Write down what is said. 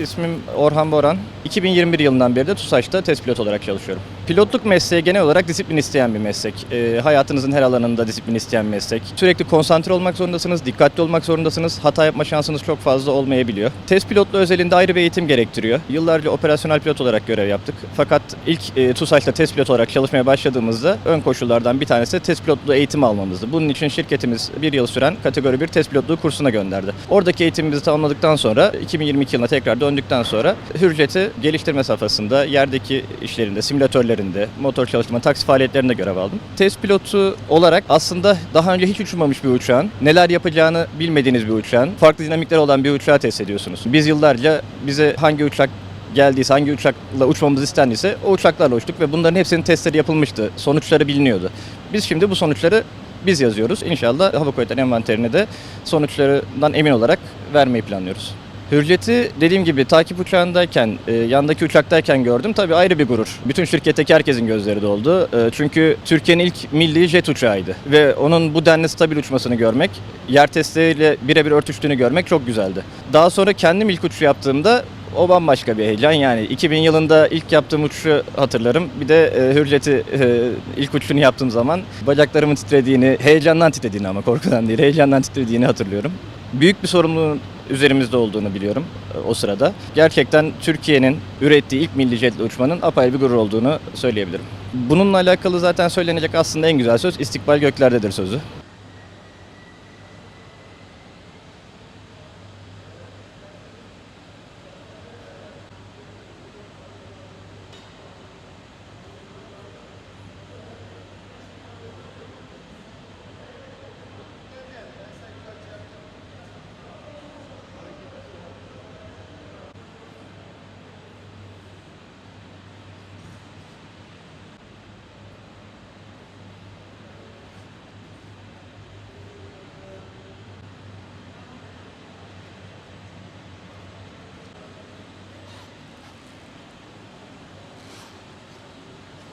İsmim Orhan Boran. 2021 yılından beri de TUSAŞ'ta test pilot olarak çalışıyorum. Pilotluk mesleği genel olarak disiplin isteyen bir meslek. Ee, hayatınızın her alanında disiplin isteyen bir meslek. Sürekli konsantre olmak zorundasınız, dikkatli olmak zorundasınız. Hata yapma şansınız çok fazla olmayabiliyor. Test pilotluğu özelinde ayrı bir eğitim gerektiriyor. Yıllarca operasyonel pilot olarak görev yaptık. Fakat ilk e, TUSAŞ'ta test pilot olarak çalışmaya başladığımızda ön koşullardan bir tanesi de test pilotluğu eğitimi almamızdı. Bunun için şirketimiz bir yıl süren kategori 1 test pilotluğu kursuna gönderdi. Oradaki eğitimimizi tamamladıktan sonra 2022 yılına tekrar döndükten sonra Hürjet'i geliştirme safhasında yerdeki işlerinde, simülatörlerinde, motor çalışma, taksi faaliyetlerinde görev aldım. Test pilotu olarak aslında daha önce hiç uçmamış bir uçağın, neler yapacağını bilmediğiniz bir uçağın, farklı dinamikleri olan bir uçağı test ediyorsunuz. Biz yıllarca bize hangi uçak geldiyse, hangi uçakla uçmamız istendiyse o uçaklarla uçtuk ve bunların hepsinin testleri yapılmıştı. Sonuçları biliniyordu. Biz şimdi bu sonuçları biz yazıyoruz. İnşallah Hava Kuvvetleri envanterine de sonuçlarından emin olarak vermeyi planlıyoruz. Hürjet'i dediğim gibi takip uçağındayken, e, yandaki uçaktayken gördüm. Tabii ayrı bir gurur. Bütün şirketteki herkesin gözleri doldu. E, çünkü Türkiye'nin ilk milli jet uçağıydı. Ve onun bu denli stabil uçmasını görmek, yer testleriyle birebir örtüştüğünü görmek çok güzeldi. Daha sonra kendim ilk uçuş yaptığımda o bambaşka bir heyecan yani 2000 yılında ilk yaptığım uçuşu hatırlarım. Bir de e, Hürjet'i e, ilk uçuşunu yaptığım zaman bacaklarımın titrediğini, heyecandan titrediğini ama korkudan değil, heyecandan titrediğini hatırlıyorum. Büyük bir sorumluluğun üzerimizde olduğunu biliyorum e, o sırada. Gerçekten Türkiye'nin ürettiği ilk milli jetle uçmanın apayrı bir gurur olduğunu söyleyebilirim. Bununla alakalı zaten söylenecek aslında en güzel söz istikbal göklerdedir sözü.